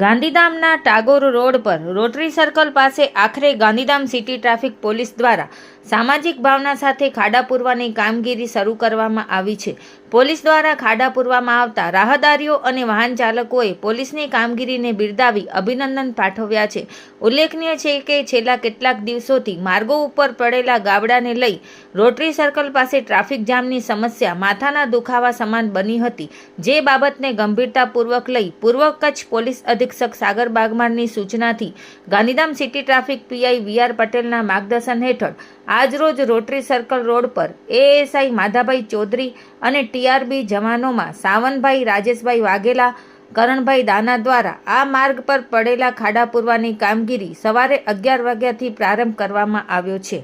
ગાંધીધામના ટાગોર રોડ પર rotary circle પાસે આખરે ગાંધીધામ સિટી ટ્રાફિક પોલીસ દ્વારા સામાજિક ભાવના સાથે ખાડા પૂરવાની કામગીરી શરૂ કરવામાં આવી છે. પોલીસ દ્વારા ખાડા પૂરવામાં આવતા રાહદારીઓ અને વાહન ચાલકોએ પોલીસની કામગીરીને બિરદાવી અભિનંદન પાઠવ્યા છે. ઉલ્લેખનીય છે કે છેલ્લા કેટલાક દિવસોથી માર્ગો ઉપર પડેલા ગાબડાને લઈ રોટરી સર્કલ પાસે ટ્રાફિક જામની સમસ્યા માથાના દુખાવા સમાન બની હતી. જે બાબતને ગંભીરતાપૂર્વક લઈ પૂર્વ કચ્છ પોલીસ અધિક્ષક સાગર બાગમારની સૂચનાથી Gandhidham city traffic PI V R પટેલના માર્ગદર્શન હેઠળ આજરોજ રોટરી સર્કલ રોડ પર એએસઆઈ માધાભાઈ ચૌધરી અને ટીઆરબી જવાનોમાં સાવનભાઈ, રાજેશભાઈ વાઘેલા, કરણભાઈ દાના દ્વારા આ માર્ગ પર પડેલા ખાડા પૂરવાની કામગીરી સવારે અગિયાર વાગ્યાથી પ્રારંભ કરવામાં આવ્યો છે.